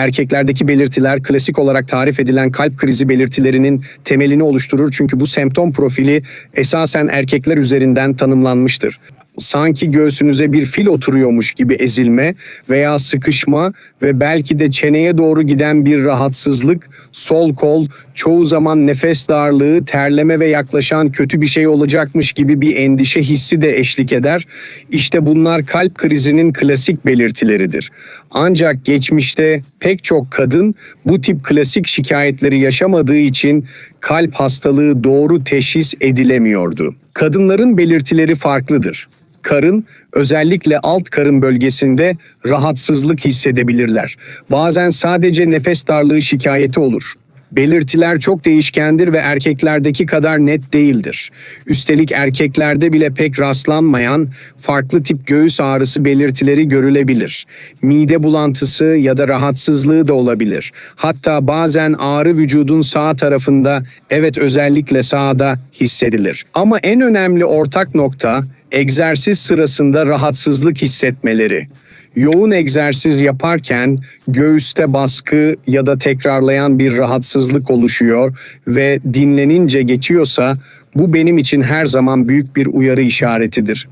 Erkeklerdeki belirtiler klasik olarak tarif edilen kalp krizi belirtilerinin temelini oluşturur çünkü bu semptom profili esasen erkekler üzerinden tanımlanmıştır sanki göğsünüze bir fil oturuyormuş gibi ezilme veya sıkışma ve belki de çeneye doğru giden bir rahatsızlık, sol kol, çoğu zaman nefes darlığı, terleme ve yaklaşan kötü bir şey olacakmış gibi bir endişe hissi de eşlik eder. İşte bunlar kalp krizinin klasik belirtileridir. Ancak geçmişte pek çok kadın bu tip klasik şikayetleri yaşamadığı için kalp hastalığı doğru teşhis edilemiyordu. Kadınların belirtileri farklıdır karın özellikle alt karın bölgesinde rahatsızlık hissedebilirler. Bazen sadece nefes darlığı şikayeti olur. Belirtiler çok değişkendir ve erkeklerdeki kadar net değildir. Üstelik erkeklerde bile pek rastlanmayan farklı tip göğüs ağrısı belirtileri görülebilir. Mide bulantısı ya da rahatsızlığı da olabilir. Hatta bazen ağrı vücudun sağ tarafında, evet özellikle sağda hissedilir. Ama en önemli ortak nokta egzersiz sırasında rahatsızlık hissetmeleri. Yoğun egzersiz yaparken göğüste baskı ya da tekrarlayan bir rahatsızlık oluşuyor ve dinlenince geçiyorsa bu benim için her zaman büyük bir uyarı işaretidir.